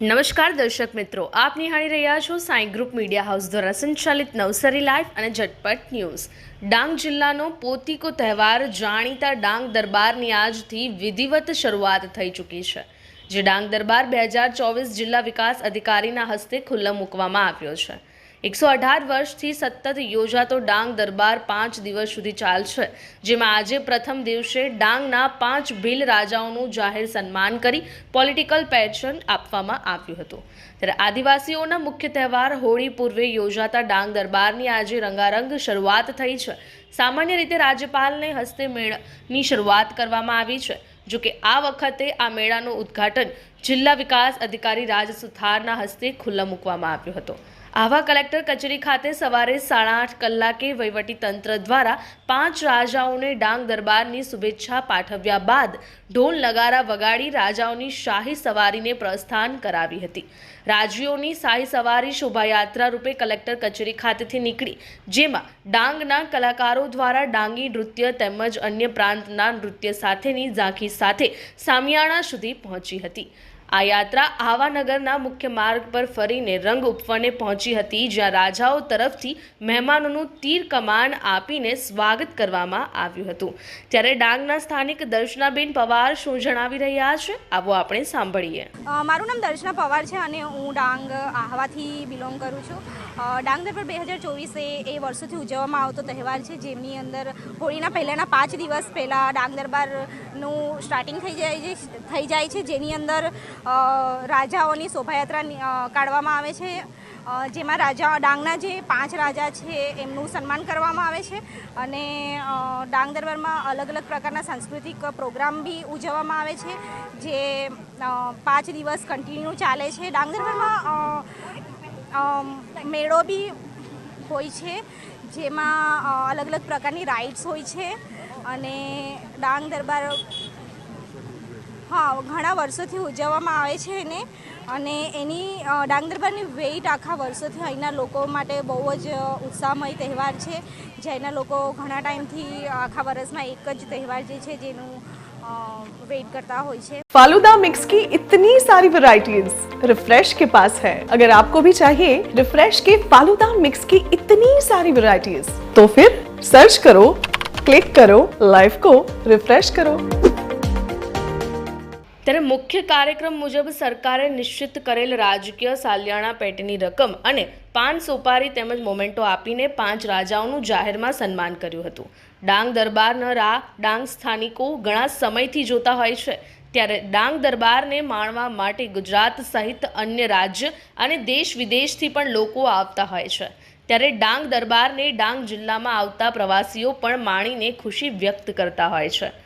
નમસ્કાર દર્શક મિત્રો, આપ નિહાળી રહ્યા છો સાંઈ ગ્રુપ મીડિયા હાઉસ દ્વારા સંચાલિત નવસારી લાઈવ અને ઝટપટ ન્યૂઝ. ડાંગ જિલ્લાનો પોતીકો તહેવાર જાણીતા ડાંગ દરબારની આજથી વિધિવત શરૂઆત થઈ ચૂકી છે, જે ડાંગ દરબાર બે હજાર ચોવીસ જિલ્લા વિકાસ અધિકારીના હસ્તે ખુલ્લો મૂકવામાં આવ્યો છે. એકસો અઢાર વર્ષથી સતત યોજાતો ડાંગ દરબાર પાંચ દિવસ સુધી ચાલશે, જેમાં આજે પ્રથમ દિવસે ડાંગના પાંચ ભીલ રાજાઓનું જાહેર સન્માન કરી પોલિટિકલ પેન્શન આપવામાં આવ્યું હતું. ત્યારે આદિવાસીઓના મુખ્ય તહેવાર હોળી પૂર્વે યોજાતા ડાંગ દરબારની આજે રંગારંગ શરૂઆત થઈ છે. સામાન્ય રીતે રાજ્યપાલને હસ્તે મેળાની શરૂઆત કરવામાં આવી છે, જો કે આ વખતે આ મેળાનું ઉદ્ઘાટન જિલ્લા વિકાસ અધિકારી રાજ સુથારના હસ્તે ખુલ્લા મૂકવામાં આવ્યો હતો. આવા કલેક્ટર કચેરી ખાતે સવારે સાડા આઠ કલાકે વહીવટી તંત્ર દ્વારા પાંચ રાજાઓને ડાંગ દરબારની શુભેચ્છા પાઠવ્યા બાદ ઢોલ નગારા વગાડી રાજાઓની શાહી સવારીને પ્રસ્થાન કરાવી હતી. રાજવીઓની શાહી સવારી શોભાયાત્રા રૂપે કલેક્ટર કચેરી ખાતેથી નીકળી, જેમાં ડાંગના કલાકારો દ્વારા ડાંગી નૃત્ય તેમજ અન્ય પ્રાંતના નૃત્ય સાથેની ઝાંખી સાથે સામિયાણા સુધી પહોંચી હતી. આ યાત્રા આવાનગરના મુખ્ય માર્ગ પર ફરીને રંગ ઉપવને પહોંચી હતી, જ્યાં રાજાઓ તરફથી મહેમાનોનું તીર કમાન આપીને સ્વાગત કરવામાં આવ્યું હતું. ત્યારે ડાંગના સ્થાનિક દર્શનાબેન પવાર શું જણાવી રહ્યા છે, આવો આપણે સાંભળીએ. મારું નામ દર્શના પવાર છે અને હું ડાંગ આહવાથી બિલોંગ કરું છું. ડાંગ દરબાર બે હજાર ચોવીસ એ વર્ષોથી ઉજવવામાં આવતો તહેવાર છે, જેમની અંદર હોળીના પહેલાંના પાંચ દિવસ પહેલાં ડાંગ દરબારનું સ્ટાર્ટિંગ થઈ જાય છે, થઈ જાય છે, જેની અંદર રાજાઓની શોભાયાત્રા કાઢવામાં આવે છે. જેમાં રાજા ડાંગના જે પાંચ રાજા છે, એમનું સન્માન કરવામાં આવે છે. અને ડાંગ દરબારમાં અલગ અલગ પ્રકારના સાંસ્કૃતિક પ્રોગ્રામ બી ઉજવવામાં આવે છે, જે પાંચ દિવસ કન્ટિન્યુ ચાલે છે. ડાંગ દરબારમાં મેળો બી હોય છે, જેમાં અલગ અલગ પ્રકારની રાઇડ્સ હોય છે. અને ડાંગ દરબાર હા ઘણા વર્ષોથી ઉજવવામાં આવે છે એને અને એની અ, ડાંગ દરબારની વેઇટ આખા વર્ષોથી અહીંના લોકો માટે બહુ જ ઉત્સાહમય તહેવાર છે જેના લોકો ઘણા ટાઈમથી આખા વર્ષમાં એક જ તહેવાર જે છે જેનું વેઇટ કરતા હોય છે फालूदा मिक्स की इतनी सारी वैरायटीज रिफ्रेश के पास है अगर आपको भी चाहिए रिफ्रेश के फालूदा मिक्स की इतनी सारी वैरायटीज तो फिर सर्च करो क्लिक करो लाइफ को रिफ्रेश करो ત્યારે મુખ્ય કાર્યક્રમ મુજબ સરકારે નિશ્ચિત કરેલ રાજકીય સાલિયાણા પેટની રકમ અને પાન સોપારી તેમજ મોમેન્ટો આપીને પાંચ રાજાઓનું જાહેરમાં સન્માન કર્યું હતું. ડાંગ દરબારના રા, ડાંગ સ્થાનિકો ઘણા સમયથી જોતા હોય છે. ત્યારે ડાંગ દરબારને માણવા માટે ગુજરાત સહિત અન્ય રાજ્ય અને દેશ વિદેશથી પણ લોકો આવતા હોય છે. ત્યારે ડાંગ દરબારને ડાંગ જિલ્લામાં આવતા પ્રવાસીઓ પણ માણીને ખુશી વ્યક્ત કરતા હોય છે.